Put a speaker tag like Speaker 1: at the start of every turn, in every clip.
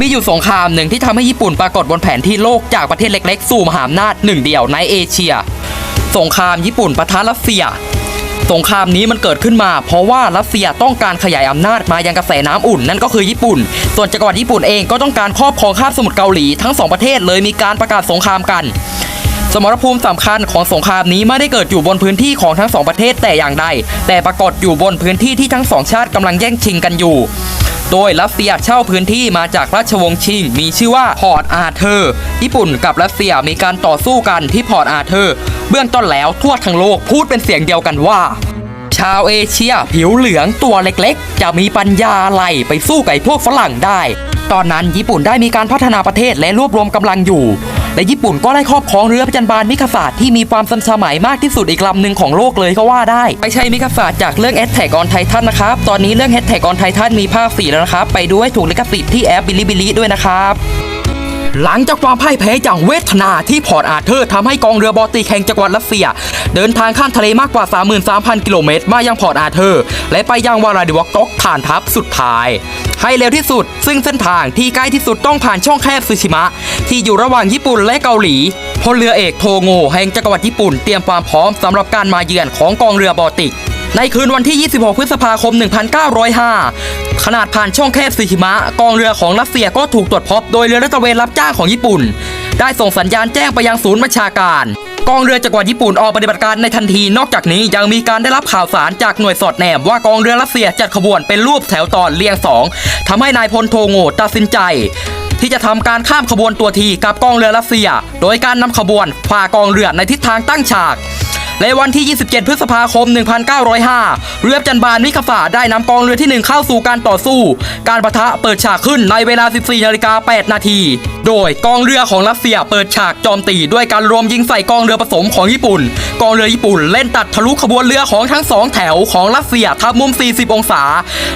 Speaker 1: มีอยู่สงครามหนึ่งที่ทำให้ญี่ปุ่นปรากฏบนแผนที่โลกจากประเทศเล็กๆ สู่มหาอำนาจหนึ่งเดียวในเอเชีย สงครามญี่ปุ่นปะทะรัสเซีย สงครามนี้มันเกิดขึ้นมา เพราะว่ารัสเซียต้องการขยายอำนาจมายังกระแสน้ำอุ่นนั่นก็คือญี่ปุ่น ส่วนจักรวรรดิญี่ปุ่นเองก็ต้องการครอบครองคาบสมุทรเกาหลีทั้งสองประเทศเลยมีการประกาศสงครามกันสมรภูมิสำคัญของสงครามนี้ไม่ได้เกิดอยู่บนพื้นที่ของทั้งสองประเทศแต่อย่างใด แต่ปรากฏอยู่บนพื้นที่ที่ทั้งสองชาติกำลังแย่งชิงกันอยู่ โดยรัสเซียเช่าพื้นที่มาจากราชวงศ์ชิง มีชื่อว่าพอร์ตอาเธอร์ ญี่ปุ่นกับรัสเซียมีการต่อสู้กันที่พอร์ตอาเธอร์ เบื้องต้นแล้วทั่วทั้งโลกพูดเป็นเสียงเดียวกันว่า ชาวเอเชียผิวเหลืองตัวเล็กๆ จะมีปัญญาอะไรไปสู้กับพวกฝรั่งได้ ตอนนั้นญี่ปุ่นได้มีการพัฒนาประเทศและรวบรวมกำลังอยู่ และญี่ปุ่นก็ได้ครอบครองเรือพระจันบานมิคาสาที่มีความทันสมัยมากที่สุดอีกลำหนึ่งของโลกเลยก็ว่าได้ ไม่ใช่มิคาสาจากเรื่อง a t t a c k on Titan นะครับ ตอนนี้เรื่อง a t t a c k on Titan มีภาค4แล้วนะครับ ไปดูให้ถูกลิขสิทธิ์ที่แอปบิลิบิลิด้วยนะครับ หลังจากความพ่ายแพ้อย่างเวทนาที่พอร์ตอาเธอร์ทำให้กองเรือบอลติแห่งจักรวรรดิรัสเซีย เดินทางข้ามทะเลมากกว่า 33,000 กิโลเมตร มายังพอร์ตอาเธอร์ และไปยังวาลาดิวอกอกฐานทัพสุดท้าย ให้เร็วที่สุด ซึ่งเส้นทางที่ใกล้ที่สุดต้องผ่านช่องแคบซูชิมะ ที่อยู่ระหว่างญี่ปุ่นและเกาหลีพลเรือเอกโทโงแห่งจักรวรรดิญี่ปุ่นเตรียมความพร้อมสำหรับการมาเยือนของกองเรือบอลติก ในคืนวันที่ 26 พฤษภาคม 1905 ขนาดผ่านช่องแคบซูชิมะ กองเรือของรัสเซียก็ถูกตรวจพบ โดยเรือลาดตะเวนรับจ้างของญี่ปุ่น ได้ส่งสัญญาณแจ้งไปยังศูนย์บัญชาการ กองเรือจักรวรรดิญี่ปุ่นออกปฏิบัติการในทันที นอกจากนี้ยังมีการได้รับข่าวสารจากหน่วยสอดแนมว่ากองเรือรัสเซียจัดขบวนเป็นรูปแถวตอนเรียงสองทำให้นายพลโทโงตัดสินใจที่จะทำการข้ามขบวนตัวทีกับกองเรือรัสเซีย โดยการนำขบวนพากองเรือในทิศทางตั้งฉาก ในวันที่ 27 พฤษภาคม 1905 เรือจันบานมิคาฝาได้นำกองเรือที่ 1 เข้าสู่การต่อสู้ การปะทะเปิดฉากขึ้นในเวลา 14นาฬิกา8นาที โดยกองเรือของรัสเซียเปิดฉากโจมตีด้วยการรวมยิงใส่กองเรือผสมของญี่ปุ่น กองเรือญี่ปุ่นเล่นตัดทะลุขบวนเรือของทั้งสองแถวของรัสเซียทับมุม 40 องศา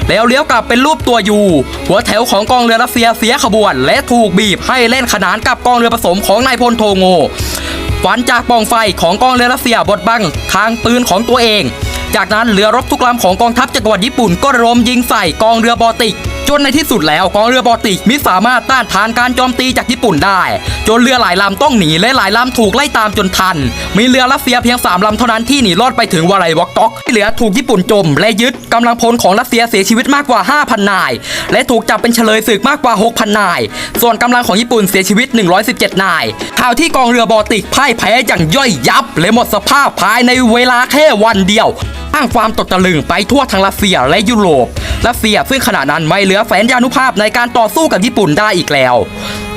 Speaker 1: แล้วเลี้ยวกลับเป็นรูปตัวยูหัวแถวของกองเรือรัสเซียเสียขบวน และถูกบีบให้เล่นขนานกับกองเรือผสมของนายพลโทโง ฝันจากปล่องไฟของกองเรือรัสเซียบดบังทางปืนของตัวเอง จากนั้นเรือรบทุกลำของกองทัพจักรวรรดิญี่ปุ่นก็รมยิงใส่กองเรือบอลติก จนในที่สุดแล้วกองเรือบอลติกมิสามารถต้านทานการโจมตีจากญี่ปุ่นได้ จนเรือหลายลำต้องหนีและหลายลำถูกไล่ตามจนทัน มีเรือรัสเซียเพียงสามลำเท่านั้นที่หนีรอดไปถึงวาไลวอกต็อกที่เหลือถูกญี่ปุ่นจม และยึดกำลังพลของรัสเซียเสียชีวิตมากกว่า 5,000 นาย และถูกจับเป็นเฉลยศึกมากกว่า 6,000 นาย ส่วนกำลังของญี่ปุ่นเสียชีวิต 117 นายข่าวที่กองเรือบอลติกพ่ายแพ้อย่างย่อยยับและหมดสภาพภายในเวลาแค่วันเดียวสร้างความตกตะลึงไปทั่วทั้งรัสเซียและยุโรป รัสเซียซึ่งขณะนั้นไม่เหลือแสนยานุภาพในการต่อสู้กับญี่ปุ่นได้อีกแล้ว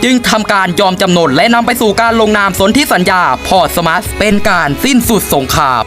Speaker 1: จึงทำการยอมจำนนและนำไปสู่การลงนามสนธิสัญญาพอร์ตสมัสเป็นการสิ้นสุดสงคราม